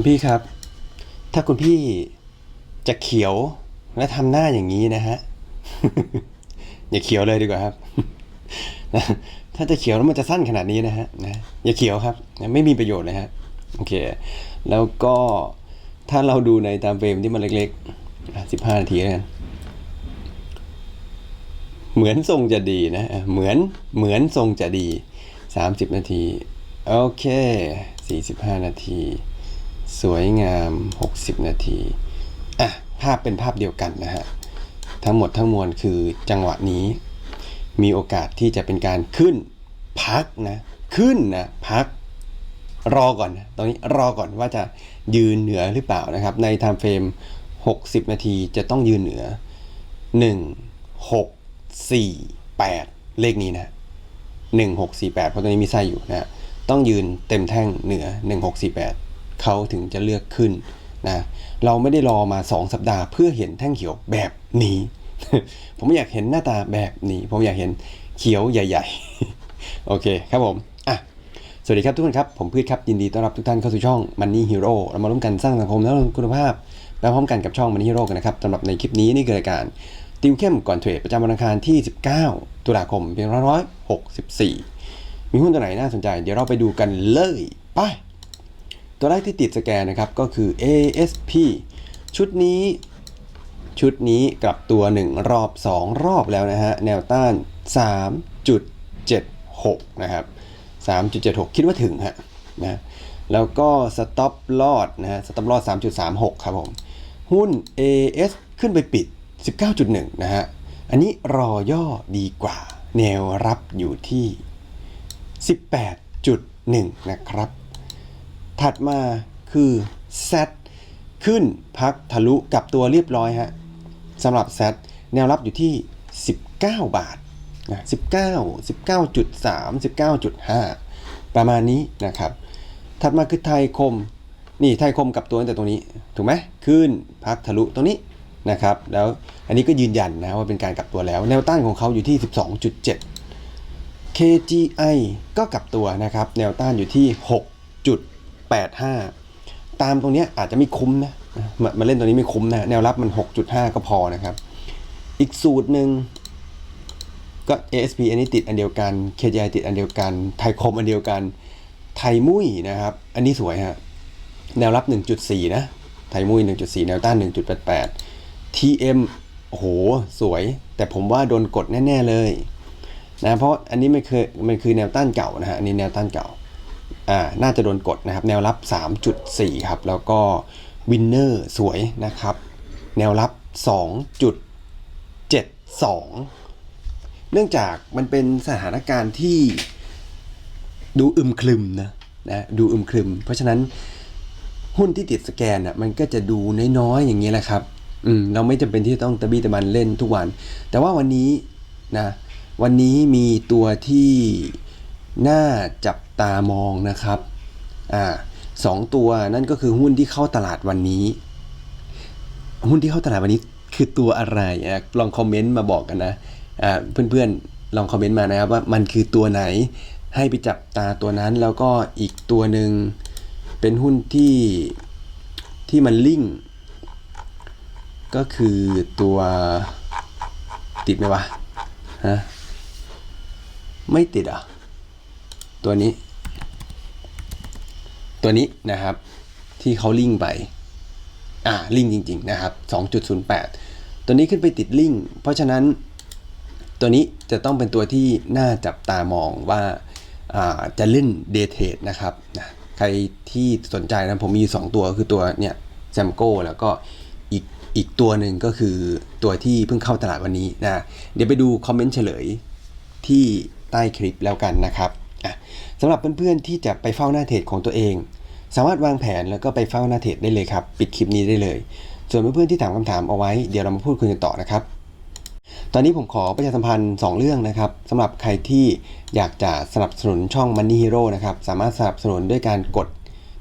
คุณพี่ครับ ถ้าคุณพี่จะเขียวและทำหน้าอย่างนี้นะฮะ อย่าเขียวเลยดีกว่าครับนะถ้าจะเขียวแล้วมันจะสั้นขนาดนี้นะฮะนะอย่าเขียวครับนะไม่มีประโยชน์เลยฮะโอเค แล้วก็ถ้าเราดูในตามเฟรมที่มันเล็กๆสิบห้านาทีแล้วกันเหมือนทรงจะดีนะเหมือนเหมือนทรงจะดี 30 นาที โอเค 45 นาที สวยงาม 60 นาที อะ ภาพเป็นภาพเดียวกันนะฮะ ทั้งหมดทั้งมวลคือจังหวะนี้ มีโอกาสที่จะเป็นการขึ้น พักนะ ขึ้นนะ พัก รอก่อนนะตรงนี้รอก่อนว่าจะยืนเหนือหรือเปล่านะครับ ในไทม์เฟรม 60 นาทีจะต้องยืนเหนือ 1 6 4 8 เลขนี้นะ 1648 เพราะตอนนี้มีไส้อยู่นะ ต้องยืนเต็มแท่งเหนือ 1648 เขาถึงจะเลือกขึ้นนะเราไม่ได้รอมา 2 สัปดาห์เพื่อเห็นแท่งเขียวแบบนี้ ผมอยากเห็นหน้าตาแบบนี้ ผมอยากเห็นเขียวใหญ่ ๆ โอเคครับผมอะสวัสดีครับทุกคนครับ ผมพืชครับ ยินดีต้อนรับทุกท่านเข้าสู่ช่อง Money Hero เรามาร่วมกันสร้างสังคมและคุณภาพไปพร้อมกันกับช่อง Money Hero กันนะครับสำหรับในคลิปนี้นี่คือรายการติวเข้มก่อนเทรดประจำวันอังคารที่ 19 ตุลาคมปี2564 มีหุ้นตัวไหนน่าสนใจ เดี๋ยวเราไปดูกันเลยไป ตัวแรกที่ติดสแกนนะครับก็คือ ASP ชุดนี้ชุดนี้กลับตัว 1 รอบ 2 รอบแล้วนะฮะ แนวต้าน 3.76 นะครับ 3.76 คิดว่าถึงฮะนะแล้วก็ stop loss นะฮะ stop loss 3.36 ครับผม หุ้น AS ขึ้นไปปิด 19.1 นะฮะ อันนี้รอย่อดีกว่า แนวรับอยู่ที่ 18.1 นะครับ ถัดมาคือ Z ขึ้นพักทะลุกับตัวเรียบร้อยฮะสำหรับ Z แนวรับอยู่ที่ 19 บาทนะ19 19.3 19.5 ประมาณนี้นะครับ ถัดมาคือไทยคม นี่ไทยคมกับตัวตั้งแต่ตรงนี้ ถูกไหมขึ้นพักทะลุตรงนี้นะครับ แล้วอันนี้ก็ยืนยันนะว่าเป็นการกลับตัวแล้ว แนวต้านของเขาอยู่ที่ 12.7 KGI ก็กลับตัวนะครับ แนวต้านอยู่ที่ 6.85 ตามตรงเนี้ยอาจจะไม่คุ้มนะมามาเล่นตัวนี้ไม่คุ้มนะ แนวรับมัน 6.5 ก็พอนะครับ อีกสูตรหนึ่งก็ ASP อันนี้ติดอันเดียวกัน KGI ติดอันเดียวกัน ไทยคมอันเดียวกัน ไทยมุ้ยนะครับ อันนี้สวยฮะ แนวรับ 1.4 นะ ไทยมุ้ย 1.4 แนวต้าน 1.88 TM โอ้โห สวย แต่ผมว่าโดนกดแน่ ๆ เลยนะ เพราะอันนี้มันคือมันคือแนวต้านเก่านะฮะ อันนี้แนวต้านเก่า อ่าน่าจะโดนกดนะครับ แนวรับ 3.4 ครับ แล้วก็วินเนอร์สวยนะครับ แนวรับ 2.72 เนื่องจากมันเป็นสถานการณ์ที่ดูอึมครึมนะนะดูอึมครึม เพราะฉะนั้นหุ้นที่ติดสแกนอะมันก็จะดูน้อยๆอย่างนี้แหละครับอืมเราไม่จำเป็นที่ต้องตะบี้ตะบันเล่นทุกวัน แต่ว่าวันนี้นะวันนี้มีตัวที่น่าจับ ตามองนะครับอ่าสองตัวนั่นก็คือหุ้นที่เข้าตลาดวันนี้ หุ้นที่เข้าตลาดวันนี้คือตัวอะไรอะลองคอมเมนต์มาบอกกันนะอ่าเพื่อนๆลองคอมเมนต์มานะครับว่ามันคือตัวไหนให้ไปจับตาตัวนั้นแล้วก็อีกตัวหนึ่งเป็นหุ้นที่ที่มันลิงก์ก็คือตัวติดไหมวะฮะไม่ติดอะตัวนี้ ตัวนี้นะครับที่เขาลิงไปอ่าลิงจริง ๆ นะครับ 2.08 ตัวนี้ขึ้นไปติดลิงเพราะฉะนั้นตัวนี้จะต้องเป็นตัวที่น่าจับตามองว่าอ่าจะเล่นเดทเทดนะครับนะใครที่สนใจนะผมมี 2 ตัวคือตัวเนี่ยแซมโก้แล้วก็อีกอีกตัวหนึ่งก็คือตัวที่เพิ่งเข้าตลาดวันนี้นะเดี๋ยวไปดูคอมเมนต์เฉลยที่ใต้คลิปแล้วกันนะครับอะสำหรับเพื่อนๆที่จะไปเฝ้าหน้าเทรดของตัวเอง สามารถวางแผนแล้วก็ไปเฝ้าหน้าเทรดได้เลยครับ ปิดคลิปนี้ได้เลย ส่วนเพื่อนๆที่ถามคำถามเอาไว้เดี๋ยวเรามาพูดคุยกันต่อนะครับตอนนี้ผมขอประชาสัมพันธ์ 2 เรื่องนะครับสำหรับใครที่อยากจะสนับสนุนช่อง Money Hero นะครับสามารถสนับสนุนด้วยการกด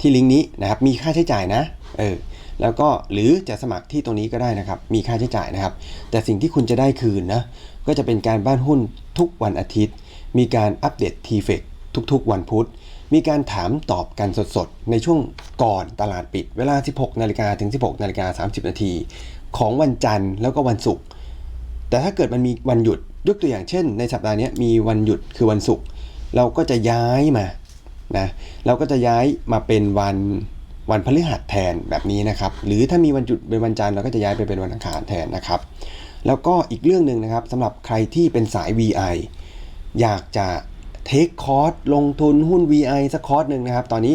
ที่ลิงก์นี้นะครับมีค่าใช้จ่ายนะเออแล้วก็หรือจะสมัครที่ตรงนี้ก็ได้นะครับ มีค่าใช้จ่ายนะครับ แต่สิ่งที่คุณจะได้คืนนะก็จะเป็นการบ้านหุ้นทุกวันอาทิตย์ มีการอัปเดต t f e c ทุกๆ วันพุธ มีการถามตอบกันสดๆ ในช่วงก่อนตลาดปิด เวลา 16นาฬิกาถึง 16นาฬิกา30 นาที ของวันจันทร์แล้วก็วันศุกร์แต่ถ้าเกิดมันมีวันหยุดยกตัวอย่างเช่น ในสัปดาห์นี้มีวันหยุดคือวันศุกร์เราก็จะย้ายมานะเราก็จะย้ายมาเป็นวันวันพฤหัสแทนแบบนี้นะครับ หรือถ้ามีวันหยุดเป็นวันจันทร์เราก็จะย้ายไปเป็นวันอังคารแทนนะครับ แล้วก็อีกเรื่องหนึ่งนะครับสำหรับใครที่เป็นสาย VI อยากจะ เทคคอร์สลงทุนหุ้น VI สักคอร์สหนึ่งนะครับ ตอนนี้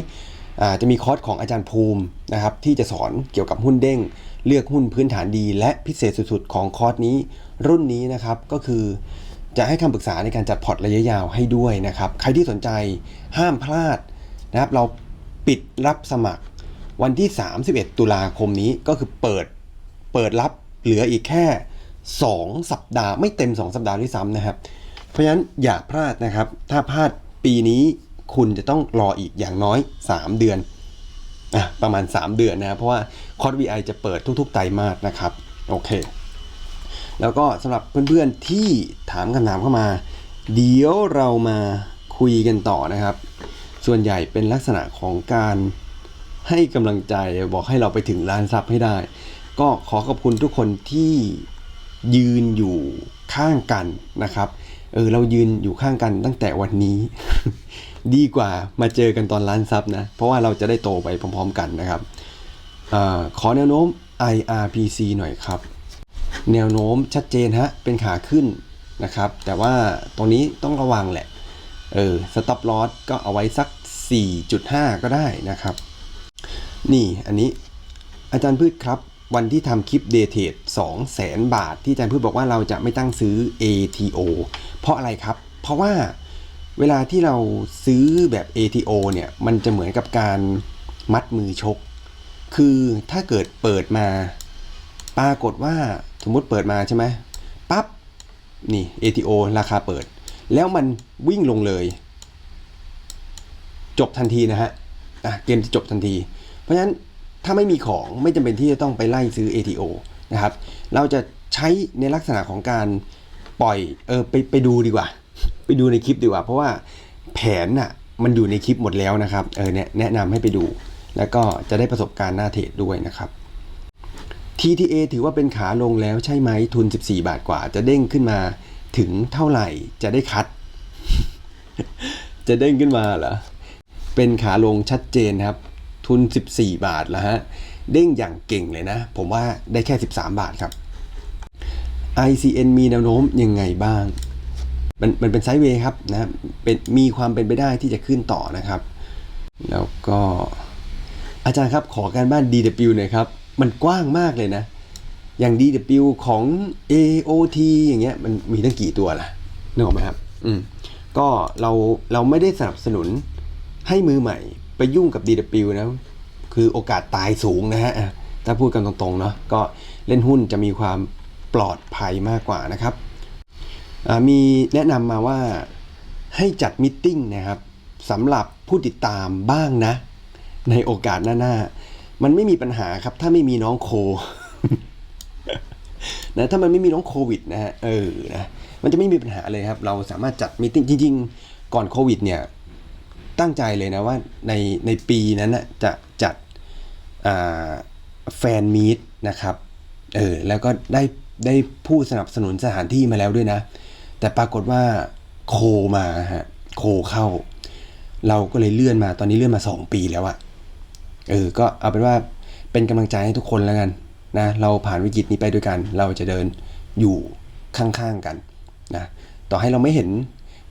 จะมีคอร์สของอาจารย์ภูมินะครับที่จะสอนเกี่ยวกับหุ้นเด้ง เลือกหุ้นพื้นฐานดี และพิเศษสุดๆ ของคอร์สนี้รุ่นนี้นะครับก็คือจะให้คำปรึกษาในการจัดพอร์ตระยะยาวให้ด้วยนะครับ ใครที่สนใจห้ามพลาดนะครับ เราปิดรับสมัครวันที่ 31 ตุลาคมนี้ก็คือเปิดเปิดรับเหลืออีกแค่ 2 สัปดาห์ไม่เต็ม 2 สัปดาห์ด้วยซ้ำนะครับ เพราะฉะนั้นอย่าพลาดนะครับ ถ้าพลาดปีนี้คุณจะต้องรออีกอย่างน้อย 3 เดือนอะประมาณ 3 เดือนนะครับเพราะว่าคอร์ส VI จะเปิดทุกๆไตรมาสนะครับโอเค แล้วก็สำหรับเพื่อนๆที่ถามคำถามเข้ามา เดี๋ยวเรามาคุยกันต่อนะครับ ส่วนใหญ่เป็นลักษณะของการให้กำลังใจบอกให้เราไปถึงล้านซับให้ได้ ก็ขอขอบคุณทุกคนที่ยืนอยู่ข้างกันนะครับ เออเรายืนอยู่ข้างกันตั้งแต่วันนี้ ดีกว่ามาเจอกันตอนล้านซับนะ เพราะว่าเราจะได้โตไปพร้อม ๆ กันนะครับอขอแนวโน้ม IRPC หน่อยครับ แนวโน้มชัดเจนฮะเป็นขาขึ้นนะครับ แต่ว่าตรงนี้ต้องระวังแหละ เออสต็อปลอสก็เอาไว้สัก 4.5 ก็ได้นะครับ นี่อันนี้อาจารย์พืชครับ วันที่ทำคลิปเดทเทด2 0 0 0 0บาท ที่อาจารย์พืชบอกว่าเราจะไม่ตั้งซื้อ ATO เพราะอะไรครับ เพราะว่าเวลาที่เราซื้อแบบ ATO เนี่ย มันจะเหมือนกับการมัดมือชก คือถ้าเกิดเปิดมาปรากฏว่าสมมติเปิดมาใช่ไหมปั๊บนี่ ATO ราคาเปิด แล้วมันวิ่งลงเลย จบทันทีนะฮะะเกมจะจบทันที เพราะฉะนั้น ถ้าไม่มีของไม่จำเป็นที่จะต้องไปไล่ซื้อ ATO นะครับ เราจะใช้ในลักษณะของการปล่อยเออไปไปดูดีกว่า ไปดูในคลิปดีกว่า เพราะว่าแผนน่ะมันอยู่ในคลิปหมดแล้วนะครับเออเนี่ยแนะนำให้ไปดู แล้วก็จะได้ประสบการณ์หน้าเทรดด้วยนะครับ TTA ถือว่าเป็นขาลงแล้วใช่ไหมทุน 14 บาทกว่า จะเด้งขึ้นมาถึงเท่าไหร่จะได้คัด จะเด้งขึ้นมาเหรอเป็นขาลงชัดเจนครับ ทุน 14 บาทแล้วฮะ เด้งอย่างเก่งเลยนะ ผมว่าได้แค่ 13 บาทครับ ICN มีแนวโน้มยังไงบ้าง มันมันเป็นไซด์เวย์ครับนะเป็นมีความเป็นไปได้ที่จะขึ้นต่อนะครับ แล้วก็อาจารย์ครับขอการบ้าน DW หน่อยครับ มันกว้างมากเลยนะ อย่าง DW ของ AOT อย่างเงี้ยมันมีตั้งกี่ตัวล่ะนึกออกไหมครับ อืมก็เราเราไม่ได้สนับสนุนให้มือใหม่ ไปยุ่งกับ DW นะคือโอกาสตายสูงนะฮะถ้าพูดกันตรงๆเนาะก็เล่นหุ้นจะมีความปลอดภัยมากกว่านะครับมีแนะนำมาว่าให้จัดมิทติ้งนะครับสำหรับผู้ติดตามบ้างนะ ในโอกาสหน้าๆมันไม่มีปัญหาครับ ถ้าไม่มีน้องโคนะถ้ามันไม่มีน้องโควิดนะฮะเออนะมันจะไม่มีปัญหาเลยครับ เราสามารถจัดมิ팅จริง ๆ ก่อนโควิดเนี่ย ตั้งใจเลยนะว่าในในปีนั้นนะจะจัดแฟนมีตนะครับเออแล้วก็ได้ได้ผู้สนับสนุนสถานที่มาแล้วด้วยนะ แต่ปรากฏว่าโคมาฮะโคเข้า เราก็เลยเลื่อนมาตอนนี้เลื่อนมา 2 ปีแล้วอะเออก็เอาเป็นว่าเป็นกำลังใจให้ทุกคนแล้วกันนะเราผ่านวิกฤตนี้ไปด้วยกัน เราจะเดินอยู่ข้างๆกันนะต่อให้เราไม่เห็น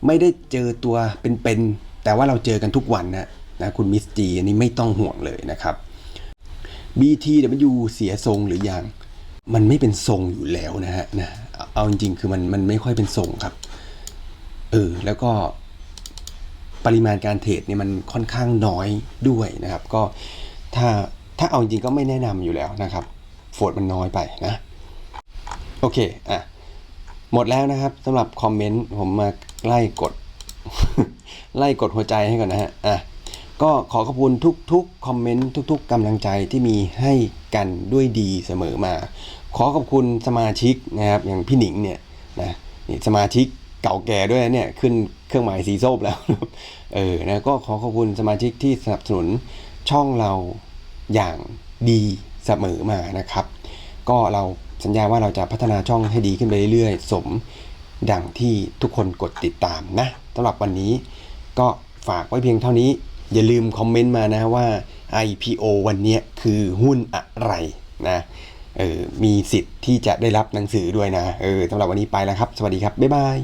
ไม่ได้เจอตัวเป็นๆ แต่ว่าเราเจอกันทุกวันนะนะคุณมิสจีอันนี้ไม่ต้องห่วงเลยนะครับ BTW เสียทรงหรือยังมันไม่เป็นทรงอยู่แล้วนะฮะนะเอาเอาจริงๆ คือมันมันไม่ค่อยเป็นทรงครับเออแล้วก็ปริมาณการเทรดเนี่ยมันค่อนข้างน้อยด้วยนะครับ ก็ถ้าถ้าเอาจริงก็ไม่แนะนำอยู่แล้วนะครับโฟดมันน้อยไปนะ โอเคอะหมดแล้วนะครับสำหรับคอมเมนต์ผมมาไล่กด ไล่กดหัวใจให้ก่อนนะฮะอะก็ขอขอบคุณทุกๆคอมเมนต์ทุก ๆกำลังใจที่มีให้กันด้วยดีเสมอมา ขอขอบคุณสมาชิกนะครับอย่างพี่หนิงเนี่ยนะนี่สมาชิกเก่าแก่ด้วยเนี่ยขึ้นเครื่องหมายสีส้มแล้วเออนะก็ขอขอบคุณสมาชิกที่สนับสนุนช่องเราอย่างดีเสมอมานะครับ ก็เราสัญญาว่าเราจะพัฒนาช่องให้ดีขึ้นไปเรื่อยๆ สมดังที่ทุกคนกดติดตามนะสำหรับวันนี้ ก็ฝากไว้เพียงเท่านี้ อย่าลืมคอมเมนต์มานะว่า IPO วันนี้คือหุ้นอะไรนะเออมีสิทธิ์ที่จะได้รับหนังสือด้วยนะเออสำหรับวันนี้ไปแล้วครับ สวัสดีครับ บ๊ายบาย